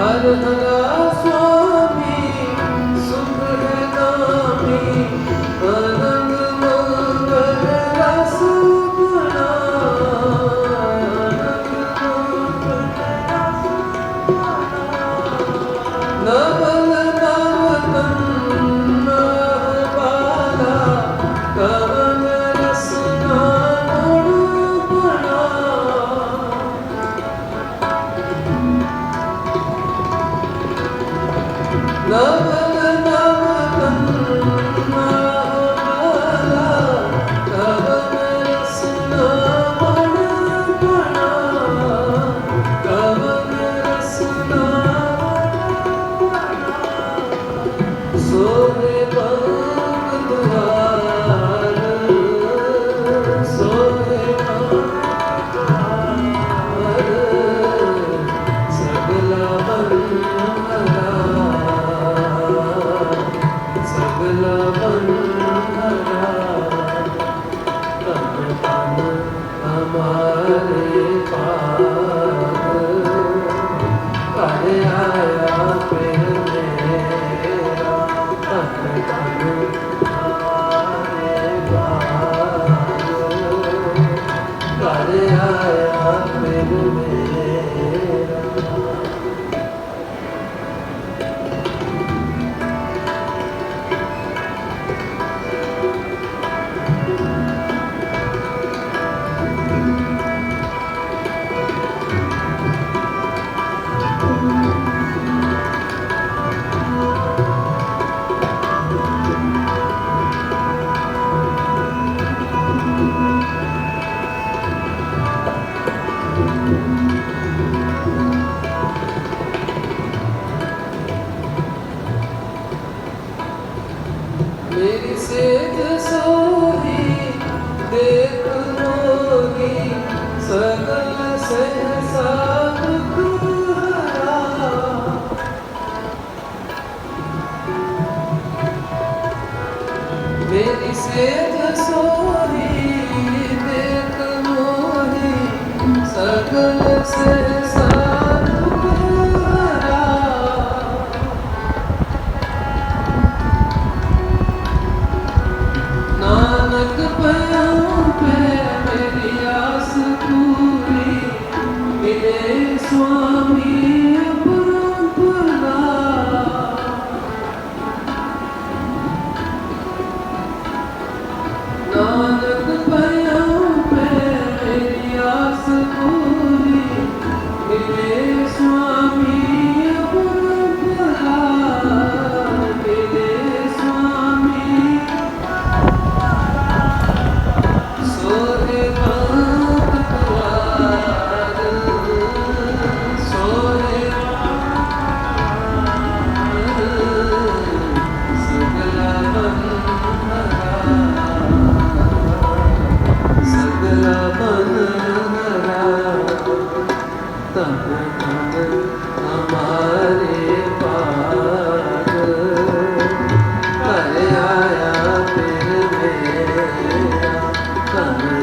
あなたが America ਮੇਰੀ ਸੇਧ ਸੋਹੀ bake Mohi ਸਗਲ ਸੇ Amen.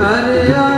ਹਰਿਆ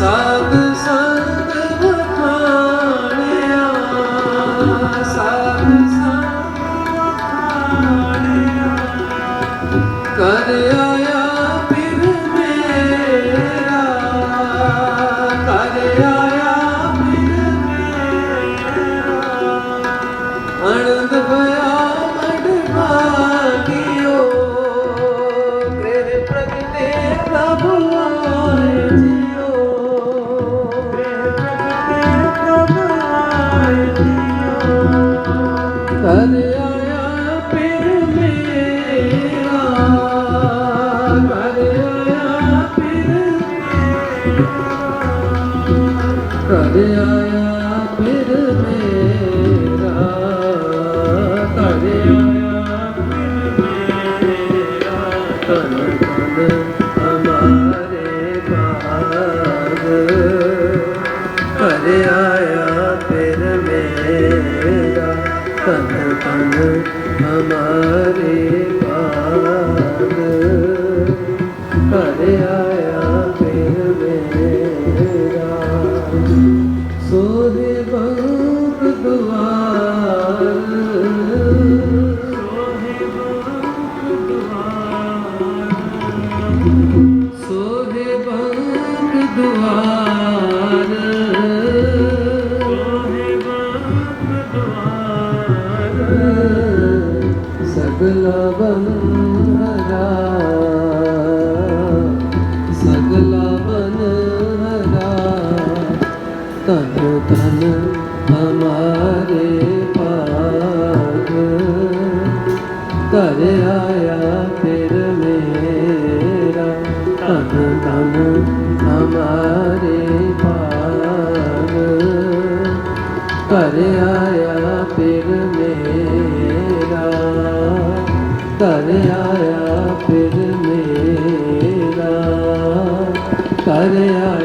passado Hare ਸਗਲਾ ਬਨ ਹਰਾ। ਸਗਲਾ ਬਨ ਹਰਾ। ਤਨ ਤਨ ਹਮਾਰੇ ਪਾਗ। ਕਰਿਆ ਮਾਰੇ ਭਾਗ ਘਰ ਆਇਆ ਫਿਰ ਮੇਰਾ। ਘਰ ਆਇਆ ਫਿਰ ਮੇਰਾ। ਘਰ ਆਇਆ